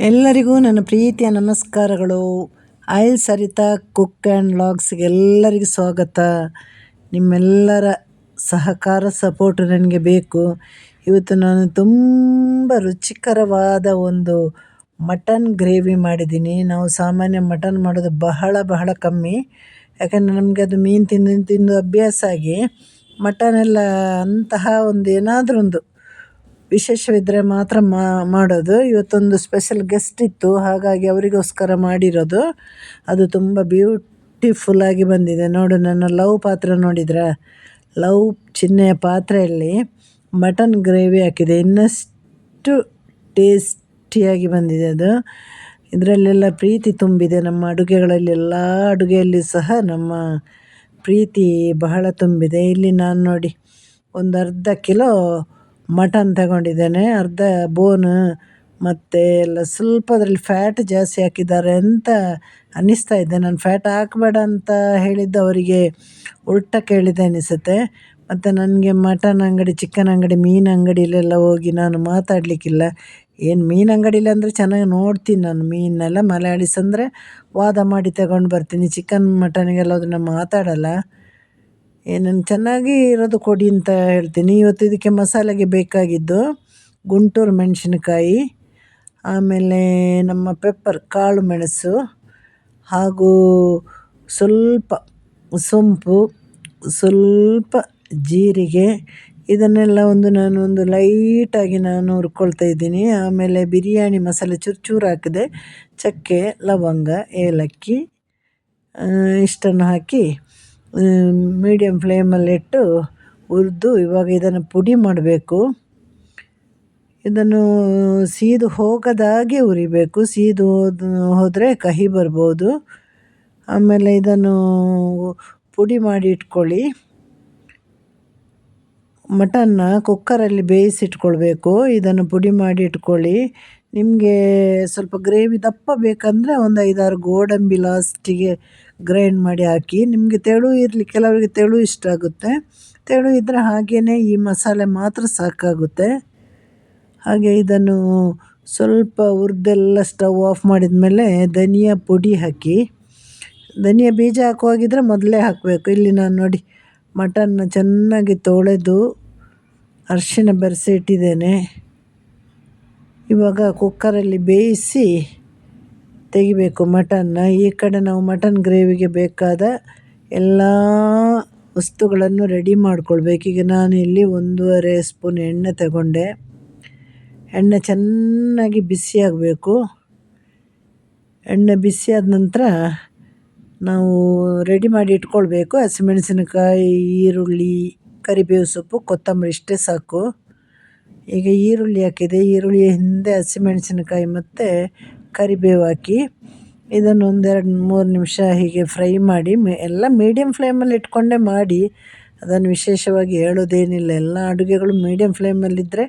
ಎಲ್ಲರಿಗೂ ನನ್ನ ಪ್ರೀತಿಯ ನಮಸ್ಕಾರಗಳು. ಆಯಿಲ್ ಸರಿತಾ, ಕುಕ್ ಆ್ಯಂಡ್ ಲಾಗ್ಸ್ಗೆಲ್ಲರಿಗೂ ಸ್ವಾಗತ. ನಿಮ್ಮೆಲ್ಲರ ಸಹಕಾರ, ಸಪೋರ್ಟ್ ನನಗೆ ಬೇಕು. ಇವತ್ತು ನಾನು ತುಂಬ ರುಚಿಕರವಾದ ಒಂದು ಮಟನ್ ಗ್ರೇವಿ ಮಾಡಿದ್ದೀನಿ. ನಾವು ಸಾಮಾನ್ಯ ಮಟನ್ ಮಾಡೋದು ಬಹಳ ಬಹಳ ಕಮ್ಮಿ. ಯಾಕಂದರೆ ನಮಗೆ ಅದು ಮೀನು ತಿಂದು ತಿಂದು ಅಭ್ಯಾಸ ಆಗಿ ಮಟನ್ ಎಲ್ಲ ಅಂತಹ ಒಂದು ಏನಾದರೂ ಒಂದು ವಿಶೇಷವಿದ್ದರೆ ಮಾತ್ರ ಮಾಡೋದು. ಇವತ್ತೊಂದು ಸ್ಪೆಷಲ್ ಗೆಸ್ಟ್ ಇತ್ತು. ಹಾಗಾಗಿ ಅವರಿಗೋಸ್ಕರ ಮಾಡಿರೋದು. ಅದು ತುಂಬ ಬ್ಯೂಟಿಫುಲ್ಲಾಗಿ ಬಂದಿದೆ. ನೋಡು, ನನ್ನ ಲವ್ ಪಾತ್ರೆ ನೋಡಿದ್ರಾ? ಲವ್ ಚಿಹ್ನೆಯ ಪಾತ್ರೆಯಲ್ಲಿ ಮಟನ್ ಗ್ರೇವಿ ಹಾಕಿದೆ. ಇನ್ನಷ್ಟು ಟೇಸ್ಟಿಯಾಗಿ ಬಂದಿದೆ ಅದು. ಇದರಲ್ಲೆಲ್ಲ ಪ್ರೀತಿ ತುಂಬಿದೆ. ನಮ್ಮ ಅಡುಗೆಗಳಲ್ಲಿ ಎಲ್ಲ ಅಡುಗೆಯಲ್ಲಿ ಸಹ ನಮ್ಮ ಪ್ರೀತಿ ಬಹಳ ತುಂಬಿದೆ. ಇಲ್ಲಿ ನಾನು ನೋಡಿ ಒಂದು ಅರ್ಧ ಕಿಲೋ ಮಟನ್ ತಗೊಂಡಿದ್ದೇನೆ, ಅರ್ಧ ಬೋನ್ ಮತ್ತು ಎಲ್ಲ ಸ್ವಲ್ಪ ಅದರಲ್ಲಿ ಫ್ಯಾಟ್ ಜಾಸ್ತಿ ಹಾಕಿದ್ದಾರೆ ಅಂತ ಅನ್ನಿಸ್ತಾ ಇದೆ. ನಾನು ಫ್ಯಾಟ್ ಹಾಕಬೇಡ ಅಂತ ಹೇಳಿದ್ದು ಅವರಿಗೆ ಉಲ್ಟಾ ಕೇಳಿದೆ ಅನಿಸುತ್ತೆ ಮತ್ತು ನನಗೆ ಮಟನ್ ಅಂಗಡಿ ಚಿಕನ್ ಅಂಗಡಿ, ಮೀನು ಅಂಗಡಿಲೆಲ್ಲ ಹೋಗಿ ನಾನು ಮಾತಾಡಲಿಕ್ಕಿಲ್ಲ. ಏನು ಮೀನು ಅಂಗಡಿಲಿ ಅಂದರೆ ಚೆನ್ನಾಗಿ ನೋಡ್ತೀನಿ ನಾನು. ಮೀನೆಲ್ಲ ಮಲಯಾಳೀಸ್ ಅಂದರೆ ವಾದ ಮಾಡಿ ತಗೊಂಡು ಬರ್ತೀನಿ. ಚಿಕನ್ ಮಟನಿಗೆಲ್ಲ ಅದನ್ನು ಮಾತಾಡಲ್ಲ. ಏನನ್ನು ಚೆನ್ನಾಗಿ ಇರೋದು ಕೊಡಿ ಅಂತ ಹೇಳ್ತೀನಿ. ಇವತ್ತು ಇದಕ್ಕೆ ಮಸಾಲೆಗೆ ಬೇಕಾಗಿದ್ದು ಗುಂಟೂರು ಮೆಣಸಿನಕಾಯಿ, ಆಮೇಲೆ ನಮ್ಮ ಪೆಪ್ಪರ್ ಕಾಳು ಮೆಣಸು, ಹಾಗೂ ಸ್ವಲ್ಪ ಸೊಂಪು, ಸ್ವಲ್ಪ ಜೀರಿಗೆ. ಇದನ್ನೆಲ್ಲ ಒಂದು ನಾನು ಒಂದು ಲೈಟಾಗಿ ನಾನು ಹುರ್ಕೊಳ್ತಾ ಇದ್ದೀನಿ. ಆಮೇಲೆ ಬಿರಿಯಾನಿ ಮಸಾಲೆ ಚೂರು ಚೂರು ಹಾಕಿದೆ. ಚಕ್ಕೆ, ಲವಂಗ, ಏಲಕ್ಕಿ ಇಷ್ಟನ್ನು ಹಾಕಿ ಮೀಡಿಯಮ್ ಫ್ಲೇಮಲ್ಲಿಟ್ಟು ಹುರಿದು ಇವಾಗ ಇದನ್ನು ಪುಡಿ ಮಾಡಬೇಕು. ಇದನ್ನು ಸೀದು ಹೋಗದಾಗೆ ಉರಿಬೇಕು ಸೀದು ಹೋದ, ಹೋದರೆ ಕಹಿ ಬರ್ಬೋದು. ಆಮೇಲೆ ಇದನ್ನು ಪುಡಿ ಮಾಡಿ ಇಟ್ಕೊಳ್ಳಿ. ಮಟನ್ನ ಕುಕ್ಕರಲ್ಲಿ ಬೇಯಿಸಿಟ್ಕೊಳ್ಬೇಕು. ಇದನ್ನು ಪುಡಿ ಮಾಡಿ ಇಟ್ಕೊಳ್ಳಿ. ನಿಮಗೆ ಸ್ವಲ್ಪ ಗ್ರೇವಿ ದಪ್ಪ ಬೇಕಂದರೆ ಒಂದು ಐದಾರು ಗೋಡಂಬಿ ಲಾಸ್ಟಿಗೆ ಗ್ರೈಂಡ್ ಮಾಡಿ ಹಾಕಿ, ನಿಮಗೆ ತೆಳು ಇರಲಿ, ಕೆಲವರಿಗೆ ತೆಳು ಇಷ್ಟ ಆಗುತ್ತೆ. ತೆಳು ಇದ್ದರೆ ಹಾಗೆಯೇ ಈ ಮಸಾಲೆ ಮಾತ್ರ ಸಾಕಾಗುತ್ತೆ. ಹಾಗೆ ಇದನ್ನು ಸ್ವಲ್ಪ ಹುರಿದೆಲ್ಲ ಸ್ಟವ್ ಆಫ್ ಮಾಡಿದ ಮೇಲೆ ಧನಿಯಾ ಪುಡಿ ಹಾಕಿ, ಧನಿಯಾ ಬೀಜ ಹಾಕುವಾಗಿದ್ದರೆ ಮೊದಲೇ ಹಾಕಬೇಕು. ಇಲ್ಲಿ ನಾನು ನೋಡಿ, ಮಟನ್ನ ಚೆನ್ನಾಗಿ ತೊಳೆದು ಅರಿಶಿನ ಬೆರೆಸಿ ಇಟ್ಟಿದ್ದೇನೆ ಇವಾಗ ಕುಕ್ಕರಲ್ಲಿ ಬೇಯಿಸಿ ತೆಗಿಬೇಕು ಮಟನ್ನ ಈ ಕಡೆ ನಾವು ಮಟನ್ ಗ್ರೇವಿಗೆ ಬೇಕಾದ ಎಲ್ಲ ವಸ್ತುಗಳನ್ನು ರೆಡಿ ಮಾಡ್ಕೊಳ್ಬೇಕು. ಈಗ ನಾನು ಇಲ್ಲಿ ಒಂದೂವರೆ ಸ್ಪೂನ್ ಎಣ್ಣೆ ತಗೊಂಡೆ. ಎಣ್ಣೆ ಚೆನ್ನಾಗಿ ಬಿಸಿಯಾಗಬೇಕು ಎಣ್ಣೆ ಬಿಸಿಯಾದ ನಂತರ ನಾವು ರೆಡಿ ಮಾಡಿ ಇಟ್ಕೊಳ್ಬೇಕು. ಹಸಿಮೆಣಸಿನಕಾಯಿ, ಈರುಳ್ಳಿ, ಕರಿಬೇವು ಸೊಪ್ಪು, ಕೊತ್ತಂಬರಿ, ಇಷ್ಟೇ ಸಾಕು. ಈಗ ಈರುಳ್ಳಿ ಹಾಕಿದೆ. ಈರುಳ್ಳಿಯ ಹಿಂದೆ ಹಸಿಮೆಣಸಿನಕಾಯಿ ಮತ್ತು ಕರಿಬೇವು ಹಾಕಿ ಇದನ್ನು ಒಂದೆರಡು ಮೂರು ನಿಮಿಷ ಹೀಗೆ ಫ್ರೈ ಮಾಡಿ ಎಲ್ಲ ಮೀಡಿಯಮ್ ಫ್ಲೇಮಲ್ಲಿ ಇಟ್ಕೊಂಡೇ ಮಾಡಿ ಅದನ್ನು ವಿಶೇಷವಾಗಿ ಹೇಳೋದೇನಿಲ್ಲ. ಎಲ್ಲ ಅಡುಗೆಗಳು ಮೀಡಿಯಮ್ ಫ್ಲೇಮಲ್ಲಿದ್ದರೆ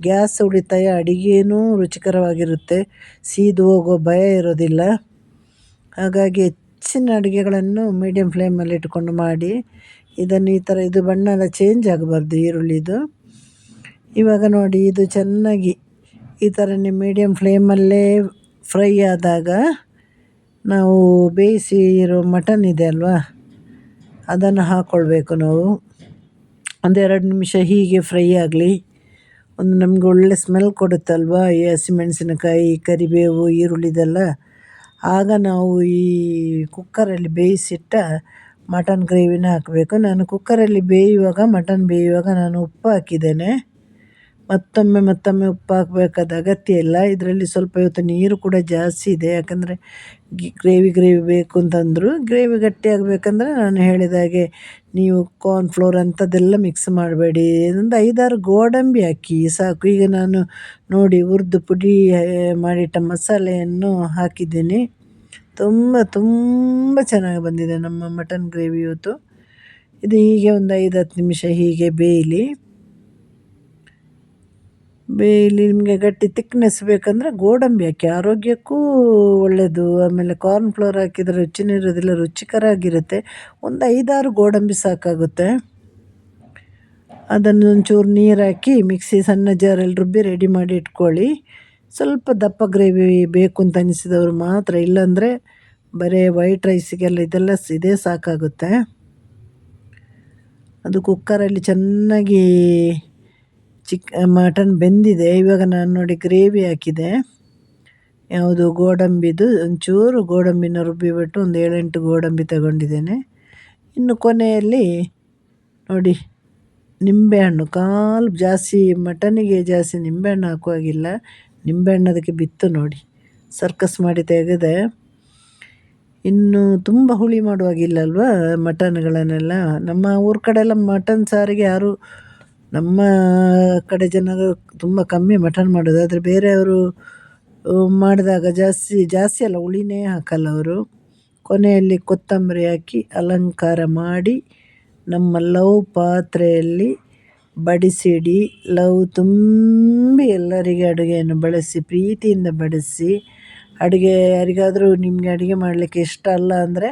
ಗ್ಯಾಸ್ ಉಳಿತಾಯ ಅಡುಗೆಯೂ ರುಚಿಕರವಾಗಿರುತ್ತೆ. ಸೀದು ಹೋಗೋ ಭಯ ಇರೋದಿಲ್ಲ. ಹಾಗಾಗಿ ಹೆಚ್ಚಿನ ಅಡುಗೆಗಳನ್ನು ಮೀಡಿಯಮ್ ಫ್ಲೇಮಲ್ಲಿ ಇಟ್ಕೊಂಡು ಮಾಡಿ. ಇದನ್ನು ಈ ಥರ ಇದು ಬಣ್ಣ ಎಲ್ಲ ಚೇಂಜ್ ಆಗಬಾರ್ದು ಈರುಳ್ಳಿದು. ಇವಾಗ ನೋಡಿ, ಇದು ಚೆನ್ನಾಗಿ ಈ ಥರನೇ ಮೀಡಿಯಮ್ ಫ್ಲೇಮಲ್ಲೇ ಫ್ರೈ ಆದಾಗ ನಾವು ಬೇಯಿಸಿ ಇರೋ ಮಟನ್ ಇದೆ ಅಲ್ವಾ? ಅದನ್ನು ಹಾಕ್ಕೊಳ್ಬೇಕು ನಾವು. ಒಂದೆರಡು ನಿಮಿಷ ಹೀಗೆ ಫ್ರೈ ಆಗಲಿ. ಒಂದು ನಮಗೆ ಒಳ್ಳೆ ಸ್ಮೆಲ್ ಕೊಡುತ್ತಲ್ವಾ? ಈ ಹಸಿಮೆಣಸಿನಕಾಯಿ ಕರಿಬೇವು ಈರುಳ್ಳಿದೆಲ್ಲ ಆಗ ನಾವು ಈ ಕುಕ್ಕರಲ್ಲಿ ಬೇಯಿಸಿಟ್ಟ ಮಟನ್ ಗ್ರೇವಿನ ಹಾಕಬೇಕು. ನಾನು ಕುಕ್ಕರಲ್ಲಿ ಬೇಯುವಾಗ ಮಟನ್ ಬೇಯುವಾಗ ನಾನು ಉಪ್ಪು ಹಾಕಿದ್ದೇನೆ. ಮತ್ತೊಮ್ಮೆ ಮತ್ತೊಮ್ಮೆ ಉಪ್ಪು ಹಾಕಬೇಕಾದ ಅಗತ್ಯ ಇಲ್ಲ. ಇದರಲ್ಲಿ ಸ್ವಲ್ಪ ಇವತ್ತು ನೀರು ಕೂಡ ಜಾಸ್ತಿ ಇದೆ. ಯಾಕಂದರೆ ಗ್ರೇವಿ ಗ್ರೇವಿ ಬೇಕು ಅಂತಂದರು. ಗ್ರೇವಿ ಗಟ್ಟಿ ಆಗಬೇಕಂದ್ರೆ ನಾನು ಹೇಳಿದ ಹಾಗೆ ನೀವು ಕಾರ್ನ್ಫ್ಲೋರ್ ಅಂಥದ್ದೆಲ್ಲ ಮಿಕ್ಸ್ ಮಾಡಬೇಡಿ. ಒಂದು ಐದಾರು ಗೋಡಂಬಿ ಹಾಕಿ ಸಾಕು. ಈಗ ನಾನು ನೋಡಿ ಹುರಿದು ಪುಡಿ ಮಾಡಿಟ್ಟ ಮಸಾಲೆಯನ್ನು ಹಾಕಿದ್ದೀನಿ. ತುಂಬ ತುಂಬ ಚೆನ್ನಾಗಿ ಬಂದಿದೆ ನಮ್ಮ ಮಟನ್ ಗ್ರೇವಿ ಇವತ್ತು. ಇದು ಹೀಗೆ ಒಂದು ಐದು ಹತ್ತು ನಿಮಿಷ ಹೀಗೆ ಬೇಯಲಿ. ಬೇಯಲಿ ನಿಮಗೆ ಗಟ್ಟಿ ತಿಕ್ನೆಸ್ ಬೇಕಂದರೆ ಗೋಡಂಬಿ ಹಾಕಿ, ಆರೋಗ್ಯಕ್ಕೂ ಒಳ್ಳೆಯದು ಆಮೇಲೆ ಕಾರ್ನ್ ಫ್ಲೋರ್ ಹಾಕಿದರೆ ರುಚಿನೂ ಇರೋದಿಲ್ಲ ರುಚಿಕರ ಆಗಿರುತ್ತೆ ಒಂದು ಐದಾರು ಗೋಡಂಬಿ ಸಾಕಾಗುತ್ತೆ. ಅದನ್ನು ಒಂಚೂರು ನೀರು ಹಾಕಿ ಮಿಕ್ಸಿ ಸಣ್ಣ ಜಾರಲ್ಲಿ ರುಬ್ಬಿ ರೆಡಿ ಮಾಡಿ ಇಟ್ಕೊಳ್ಳಿ. ಸ್ವಲ್ಪ ದಪ್ಪ ಗ್ರೇವಿ ಬೇಕು ಅಂತ ಅನಿಸಿದವರು ಮಾತ್ರ, ಇಲ್ಲಾಂದರೆ ಬರೀ ವೈಟ್ ರೈಸಿಗೆಲ್ಲ ಇದೆಲ್ಲ ಇದೇ ಸಾಕಾಗುತ್ತೆ. ಅದು ಕುಕ್ಕರಲ್ಲಿ ಚೆನ್ನಾಗಿ ಚಿಕ್ ಮಟನ್ ಬೆಂದಿದೆ. ಇವಾಗ ನಾನು ನೋಡಿ ಗ್ರೇವಿ ಹಾಕಿದೆ. ಯಾವುದು? ಗೋಡಂಬಿದು ಒಂಚೂರು ಗೋಡಂಬಿನ ರುಬ್ಬಿಬಿಟ್ಟು ಒಂದು ಏಳೆಂಟು ಗೋಡಂಬಿ ತಗೊಂಡಿದ್ದೇನೆ. ಇನ್ನು ಕೊನೆಯಲ್ಲಿ ನೋಡಿ ನಿಂಬೆಹಣ್ಣು. ಕಾಲು ಜಾಸ್ತಿ ಮಟನಿಗೆ ಜಾಸ್ತಿ ನಿಂಬೆಹಣ್ಣು ಹಾಕುವಾಗಿಲ್ಲ. ನಿಂಬೆಹಣ್ಣು ಅದಕ್ಕೆ ಬಿತ್ತು ನೋಡಿ. ಸರ್ಕಸ್ ಮಾಡಿ ತೆಗೆದೆ. ಇನ್ನು ತುಂಬ ಹುಳಿ ಮಾಡುವಾಗಿಲ್ಲ ಅಲ್ವಾ ಮಟನ್ಗಳನ್ನೆಲ್ಲ? ನಮ್ಮ ಊರ ಕಡೆ ಎಲ್ಲ ಮಟನ್ ಸಾರಿಗೆ ಯಾರು ನಮ್ಮ ಕಡೆ ಜನರು ತುಂಬ ಕಮ್ಮಿ ಮಟನ್ ಮಾಡೋದು. ಆದರೆ ಬೇರೆಯವರು ಮಾಡಿದಾಗ ಜಾಸ್ತಿ ಜಾಸ್ತಿ ಅಲ್ಲ, ಹುಳಿನೇ ಹಾಕಲ್ಲ ಅವರು. ಕೊನೆಯಲ್ಲಿ ಕೊತ್ತಂಬರಿ ಹಾಕಿ ಅಲಂಕಾರ ಮಾಡಿ ನಮ್ಮ ಲವ್ ಪಾತ್ರೆಯಲ್ಲಿ ಬಡಿಸಿಡಿ, ಲವ್ ತುಂಬಿ ಎಲ್ಲರಿಗೆ ಅಡುಗೆಯನ್ನು ಬಳಸಿ, ಪ್ರೀತಿಯಿಂದ ಬಡಿಸಿ. ಅಡುಗೆ ಯಾರಿಗಾದರೂ ನಿಮಗೆ ಅಡುಗೆ ಮಾಡಲಿಕ್ಕೆ ಇಷ್ಟ ಅಲ್ಲ ಅಂದರೆ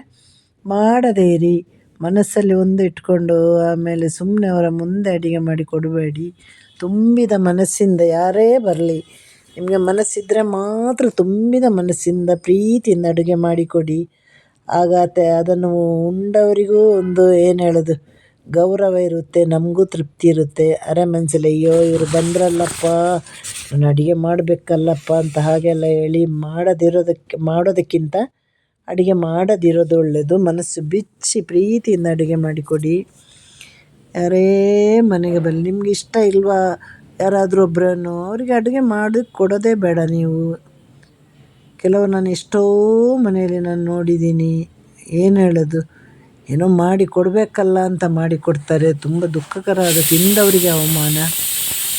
ಮಾಡದೇ ಇರಿ. ಮನಸ್ಸಲ್ಲಿ ಒಂದು ಇಟ್ಕೊಂಡು ಆಮೇಲೆ ಸುಮ್ಮನೆ ಅವರ ಮುಂದೆ ಅಡುಗೆ ಮಾಡಿ ಕೊಡಬೇಡಿ. ತುಂಬಿದ ಮನಸ್ಸಿಂದ ಯಾರೇ ಬರಲಿ, ನಿಮಗೆ ಮನಸ್ಸಿದ್ದರೆ ಮಾತ್ರ ತುಂಬಿದ ಮನಸ್ಸಿಂದ ಪ್ರೀತಿಯಿಂದ ಅಡುಗೆ ಮಾಡಿಕೊಡಿ ಆಗ ಅದನ್ನು ಉಂಡವರಿಗೂ ಒಂದು ಏನು ಹೇಳೋದು, ಗೌರವ ಇರುತ್ತೆ, ನಮಗೂ ತೃಪ್ತಿ ಇರುತ್ತೆ. ಅರೆ ಮನಸ್ಸಲ್ಲಿ ಅಯ್ಯೋ, ಇವರು ಬಂದ್ರಲ್ಲಪ್ಪ ನಾನು ಅಡುಗೆ ಮಾಡಬೇಕಲ್ಲಪ್ಪ ಅಂತ ಹಾಗೆಲ್ಲ ಹೇಳಿ ಮಾಡದಿರೋದಕ್ಕೆ, ಮಾಡೋದಕ್ಕಿಂತ ಅಡುಗೆ ಮಾಡದಿರೋದು ಒಳ್ಳೆಯದು ಮನಸ್ಸು ಬಿಚ್ಚಿ ಪ್ರೀತಿಯಿಂದ ಅಡುಗೆ ಮಾಡಿಕೊಡಿ. ಯಾರೇ ಮನೆಗೆ ಬರಲಿ ನಿಮ್ಗೆ ಇಷ್ಟ ಇಲ್ವಾ? ಯಾರಾದರೂ ಒಬ್ಬರನ್ನು ಅವರಿಗೆ ಅಡುಗೆ ಮಾಡಿ ಕೊಡೋದೇ ಬೇಡ ನೀವು. ಕೆಲವು ನಾನು ಎಷ್ಟೋ ಮನೆಯಲ್ಲಿ ನಾನು ನೋಡಿದ್ದೀನಿ, ಏನು ಹೇಳೋದು? ಏನೋ ಮಾಡಿ ಕೊಡಬೇಕಲ್ಲ ಅಂತ ಮಾಡಿ ಕೊಡ್ತಾರೆ. ತುಂಬ ದುಃಖಕರ ಅದು. ತಿಂದವರಿಗೆ ಅವಮಾನ.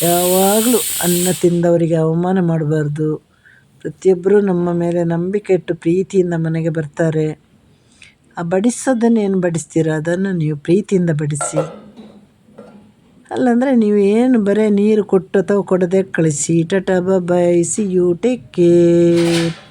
ಯಾವಾಗಲೂ ಅನ್ನ ತಿಂದವರಿಗೆ ಅವಮಾನ ಮಾಡಬಾರ್ದು. ಪ್ರತಿಯೊಬ್ಬರೂ ನಮ್ಮ ಮೇಲೆ ನಂಬಿಕೆ ಇಟ್ಟು ಪ್ರೀತಿಯಿಂದ ಮನೆಗೆ ಬರ್ತಾರೆ. ಆ ಬಡಿಸೋದನ್ನು ಏನು ಬಡಿಸ್ತೀರ? ಅದನ್ನು ನೀವು ಪ್ರೀತಿಯಿಂದ ಬಡಿಸಿ. ಅಲ್ಲಂದರೆ ನೀವು ಏನು ಬರೀ ನೀರು ಕೊಟ್ಟು ಅಥವಾ ಕೊಡದೆ ಕಳಿಸಿ. ಟಟ ಬಾಯ್ ಬಯಸಿ ಯು ಟೇಕ್ ಕೇರ್.